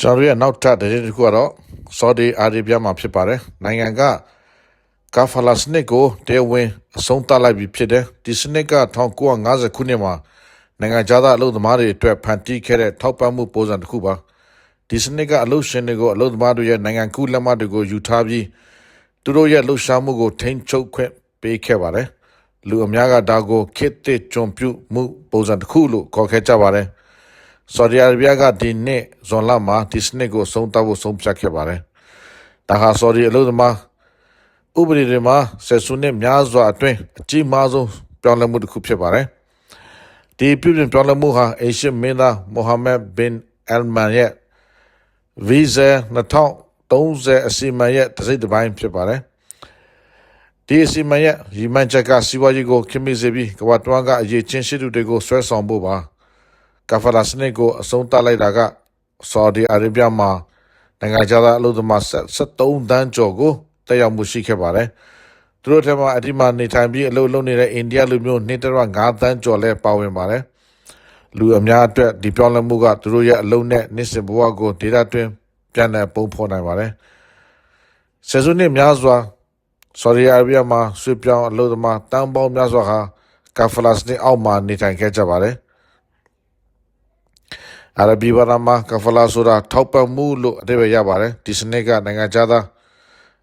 ကျွန်တော်တို့ရဲ့နောက်ထပ်သတင်းတစ်ခုကတော့ဆော်ဒီအာရေဗျမှာဖြစ်ပါတယ်နိုင်ငံကကာဖလာစနစ်ကိုတဲဝင်အဆုံးသတ်လိုက်ပြီဖြစ်တယ်ဒီစနစ်က1950ခုနှစ်မှာနိုင်ငံခြားသားအလုပ်သမားတွေအတွက်ဖန်တီးခဲ့တဲ့ထောက်ပံ့မှုပုံစံတစ်ခုပါဒီစနစ်ကအလုပ်ရှင်တွေကိုအလုပ်သမားတွေရဲ့နိုင်ငံကူးလက်မှတ်တွေကိုယူထားပြီးသူတို့ရဲ့လှုပ်ရှားမှုကိုထိန်းချုပ်ခွင့်ပေးခဲ့ပါတယ်လူအများကဒါကိုခေတ်သစ်ကျွန်ပြုမှုပုံစံတစ်ခုလို့ခေါ်ခဲ့ကြပါတယ် ဆော်ဒီအာရေဗျကဒီနှစ်ဇွန်လမှာဒီစနစ်ကိုဆုံးသတ်ဖို့ဆုံးဖြတ်ခဲ့ပါတယ်ဒါဟာဆော်ဒီအလုပ်သမားဥပဒေတွေမှာဆက်စုနှစ်များစွာအတွင်းအကြီးမားဆုံးပြောင်းလဲမှုတစ်ခုဖြစ်ပါတယ်ဒီပြုပြင်ပြောင်းလဲမှုဟာအေရှမင်းသားမိုဟာမက်ဘင်အယ်မန်ရဲ့ visa 2030အစီအမံရဲ့တစ်စိတ်တစ်ပိုင်းဖြစ်ပါတယ်ဒီအစီအမံရဲ့ရည်မှန်းချက်ကစီးပွားရေးကိုခင်မီစေပြီးကမ္ဘာတွင်းကအရေးချင်းရှိသူတွေကိုဆွဲဆောင်ဖို့ပါ ကာဖလာစနစ်ကိုအဆုံးသတ်လိုက်တာကဆော်ဒီအာရေဗျမှာနိုင်ငံခြားသားအလုပ်သမား73တန်းကျော်ကိုတက်ရောက်မှုရှိခဲ့ပါတယ်သူတို့ထဲမှာအဒီမှာနေထိုင်ပြီးအလုပ်လုပ်နေတဲ့အိန္ဒိယလူမျိုး2.5တန်းကျော်လည်းပါဝင်ပါတယ်လူအများအတွက်ဒီပြောင်းလဲမှုကသူတို့ရဲ့အလုပ်နဲ့နေ့စဉ်ဘဝကိုဒေတာတွင်ပြန်လည်ပုံဖော်နိုင်ပါတယ်ဆယ်စုနှစ်များစွာဆော်ဒီအာရေဗျမှာဆွေပြောင်းအလုပ်သမားတန်းပေါင်းများစွာဟာကာဖလာစနစ်အောက်မှာနေထိုင်ခဲ့ကြပါတယ် အာရဘီဘာသာမှာကဖလာဆိုတာထောက်ပံ့မှုလို့အဓိပ္ပာယ်ရပါတယ်ဒီစနစ်ကနိုင်ငံခြားသား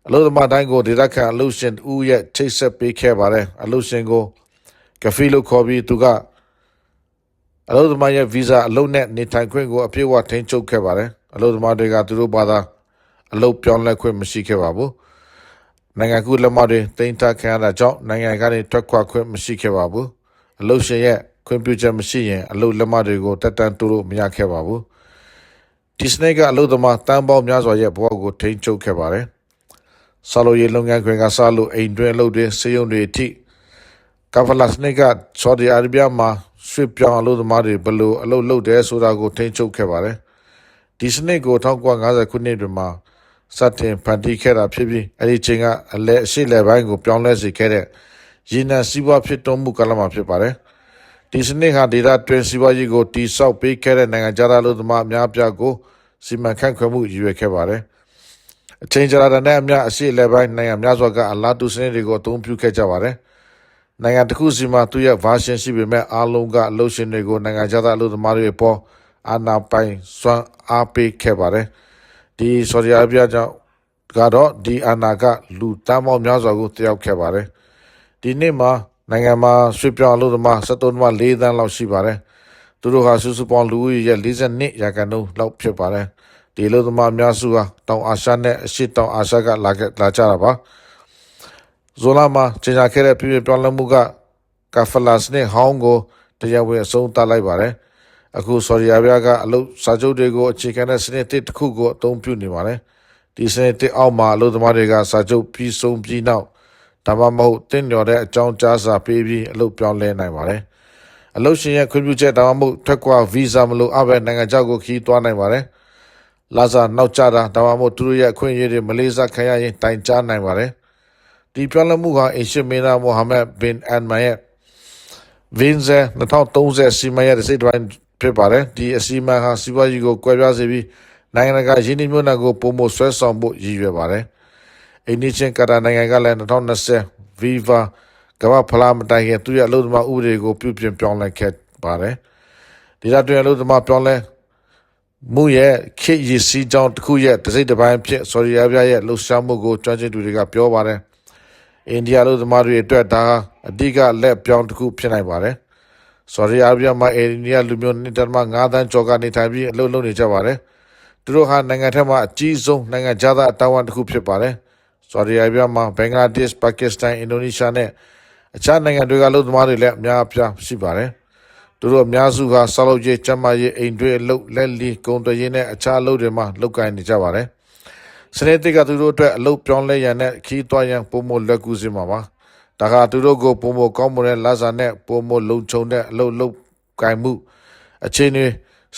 အလုပ်သမားတိုင်းကိုဒေသခံအလုပ်ရှင်ဦးရဲ့ချိတ်ဆက်ပေးခဲ့ပါတယ်အလုပ်ရှင်ကိုကဖီလို့ခေါ်ပြီးသူကအလုပ်သမားရဲ့ဗီဇာအလုပ်နဲ့နေထိုင်ခွင့်ကိုအပြည့်အဝထိန်းချုပ်ခဲ့ပါတယ်အလုပ်သမားတွေကသူတို့ဘာသာအလုပ်ပြောင်းလဲခွင့်မရှိခဲ့ပါဘူးနိုင်ငံကူးလက်မှတ်တွေတင်ထားခံရတာကြောင့်နိုင်ငံကနေထွက်ခွာခွင့်မရှိခဲ့ပါဘူးအလုပ်ရှင်ရဲ့ ခွင့်ပြုချက်မရှိရင်အလုပ်လက်မှတ်တွေကိုတက်တန်းတိုးလို့မရခဲ့ပါဘူးဒီစနေကအလုပ်သမားတန်းပေါင်းများစွာရဲ့ဘဝကိုထိန်းချုပ်ခဲ့ပါတယ်ဆာလိုရီလုပ်ငန်းခွင်ကစားလို့အိမ်တွင်းအလုပ်တွေစေယုံတွေအထိကာဖလာစနေကဆော်ဒီအာရေဗျမှာရွှေ့ပြောင်းအလုပ်သမားတွေဘယ်လိုအလုပ်လုပ်တယ်ဆိုတာကိုထိန်းချုပ်ခဲ့ပါတယ်ဒီစနစ်ကို1950ခုနှစ်တွင်မှာစတင်ဖန်တီးခဲ့တာဖြစ်ပြီးအဲဒီချိန်ကအလဲအရှိလဲပိုင်းကိုပြောင်းလဲစေခဲ့တဲ့ရင်းနှံစည်းဝါးဖြစ်တော်မူကလမှာဖြစ်ပါတယ် ဒီစနစ်ဟာဒေတာတွင်စီးပွားရေးကိုတိဆောက်ပေးခဲ့တဲ့နိုင်ငံခြားသားလူသမားအများပြားကိုစီမံခန့်ခွဲမှုရည်ရွယ်ခဲ့ပါတယ်။အချိန်ကြာတာနဲ့အများအရှိအလဲပိုင်းနိုင်ငံများစွာကအလားတူစနစ်တွေကိုအသုံးပြုခဲ့ကြပါတယ်။နိုင်ငံတစ်ခုစီမှာသူ့ရဲ့ version ရှိပေမဲ့အားလုံးကအလုပ်ရှင်တွေကိုနိုင်ငံခြားသားလူသမားတွေအပေါ်အာဏာပိုင်စွမ်းအားပေးခဲ့ပါတယ်။ဒီဆော်ဒီအာရေဗျကြောင့်ကတော့ဒီအာဏာကလူတန်းပေါင်းများစွာကိုတယောက်ခဲ့ပါတယ်။ဒီနေ့မှာ နိုင်ငံမှာရွှေ့ပြောင်းအလုပ်သမား73.4သန်းလောက်ရှိပါတယ်။သူတို့ဟာစုစုပေါင်းလူဦးရေရဲ့42ရာခိုင်နှုန်းလောက်ဖြစ်ပါတယ်။ဒီအလုပ်သမားအများစုဟာတောင်အာရှနဲ့အရှေ့တောင်အာရှကလာခဲ့လာကြတာပါ။ဇိုလာမှာကျင်းပခဲ့တဲ့ပြည်ပြောင်းလဲမှုကကာဖလာစနဲ့ဟောင်းကိုတရားဝင်အဆုံးသတ်လိုက်ပါတယ်။အခုဆော်ဒီအာရေဗျကအလုပ်စာချုပ်တွေကိုအခြေခံတဲ့စနစ်တစ်ခုကိုအသုံးပြုနေပါတယ်။ဒီစနစ်တစ်အောက်မှာအလုပ်သမားတွေကစာချုပ်ပြီးဆုံးပြီးနောက် ဒါမှမဟုတ်တင့်တော်တဲ့အကြောင်းကြားစာပေးပြီးအလုပ်ပြောင်းလဲနိုင်ပါတယ်။အလုပ်ရှင်ရဲ့ခွင့်ပြုချက်ဒါမှမဟုတ်ထွက်ခွာဗီဇာမလို့အဘယ်နိုင်ငံခြားကိုခီးသွားနိုင်ပါတယ်။လာစာနောက်ကျတာဒါမှမဟုတ်သူတို့ရဲ့အခွင့်အရေးတွေမလေးစားခံရရင်တိုင်ကြားနိုင်ပါတယ်။ဒီပြောင်းလဲမှုဟာအင်ရှင်မင်းသားမိုဟာမက်ဘင်အန်မန်ရဲ့ဗင်ဇာ2030စီမံရဲ့စိတ်တိုင်းဖြစ်ပါတယ်။ဒီအစီအမံဟာစီးပွားရေးကိုကွဲပြားစေပြီးနိုင်ငံတကာရင်းနှီးမြှုပ်နှံကိုပုံမဆွဲဆောင်ဖို့ရည်ရွယ်ပါတယ်။ အိန္ဒိချင်းကာတာနိုင်ငံကလည်း2020 Viva ကမ္ဘာဖလားမတိုင်ခင်သူ့ရဲ့အလုပ်သမားဥပဒေကိုပြုပြင်ပြောင်းလဲခဲ့ပါတယ်။ဒီလတွင်အလုပ်သမားပြောင်းလဲမှုရဲ့ခေတ်ရည်စည်းကြောင်းတစ်ခုရဲ့တစ်စိတ်တစ်ပိုင်းဖြစ်ဆော်ဒီအာရေဗျရဲ့လှုပ်ရှားမှုကိုကျွမ်းကျင်သူတွေကပြောပါတယ်။အိန္ဒိယလူသမားတွေအတွက်ဒါအဓိကလက်ပြောင်းတစ်ခုဖြစ်နိုင်ပါတယ်။ဆော်ဒီအာရေဗျမှာအိန္ဒိယလူမျိုး1.5သန်းကျော်ကနေထိုင်ပြီးအလုပ်လုပ်နေကြပါတယ်။သူတို့ဟာနိုင်ငံထက်မှအကြီးဆုံးနိုင်ငံခြားသားအတာဝန်တစ်ခုဖြစ်ပါတယ်။ ဆော်ဒီအာရေဗျမှာဘင်္ဂလားဒေ့ရှ်ပါကစ္စတန်အင်ဒိုနီးရှားနဲ့အခြားနိုင်ငံတွေကလူသမားတွေလည်းအများအပြားရှိပါတယ်။သူတို့အများစုကဆောက်လုပ်ရေး၊ကျန်းမာရေး၊အိမ်တွေအလုပ်လက်လီကုန်သွယ်ရေးနဲ့အခြားအလုပ်တွေမှာလုပ်ကိုင်နေကြပါတယ်။စနေတစ်ကသူတို့အတွက်အလုပ်ပြောင်းလဲရန်နဲ့ခီးသွွားရန်ပုံမလွယ်ကူစေမှာပါ။ဒါကသူတို့ကိုပုံမကောင်းမွန်တဲ့လာစာနဲ့ပုံမလုံခြုံတဲ့အလုပ်လုပ်ကိုင်မှုအခြေအနေ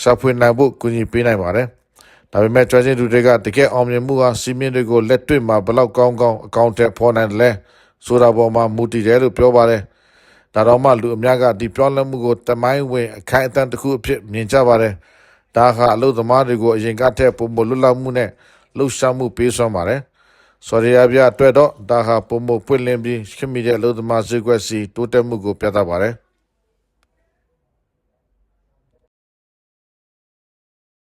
စာဖွင့်နိုင်ဖို့ကူညီပေးနိုင်ပါတယ်။ ဒါပေမဲ့ကျွမ်းကျင်သူတွေကတကယ်အောင်မြင်မှုဟာစီမင်းတွေကိုလက်တွေ့မှာဘလောက်ကောင်းကောင်းအကောင့်ထဲပေါ်နိုင်တယ်လဲဆိုတာပေါ်မှာမူတည်တယ်လို့ပြောပါတယ်ဒါတော့မှလူအများကဒီပြောင်းလဲမှုကိုတမိုင်းဝင်အခိုင်အတန့်တစ်ခုအဖြစ်မြင်ကြပါတယ်ဒါဟာအလို့သမားတွေကိုအရင်ကထက်ပုံမလွတ်လပ်မှုနဲ့လှုပ်ရှားမှုပေးစွမ်းပါတယ်ဆော်ဒီအာရေဗျအတွက်တော့ဒါဟာပုံမပွင့်လင်းပြီးခင်မိတဲ့အလို့သမားဈေးကွက်စီတိုးတက်မှုကိုပြသပါတယ်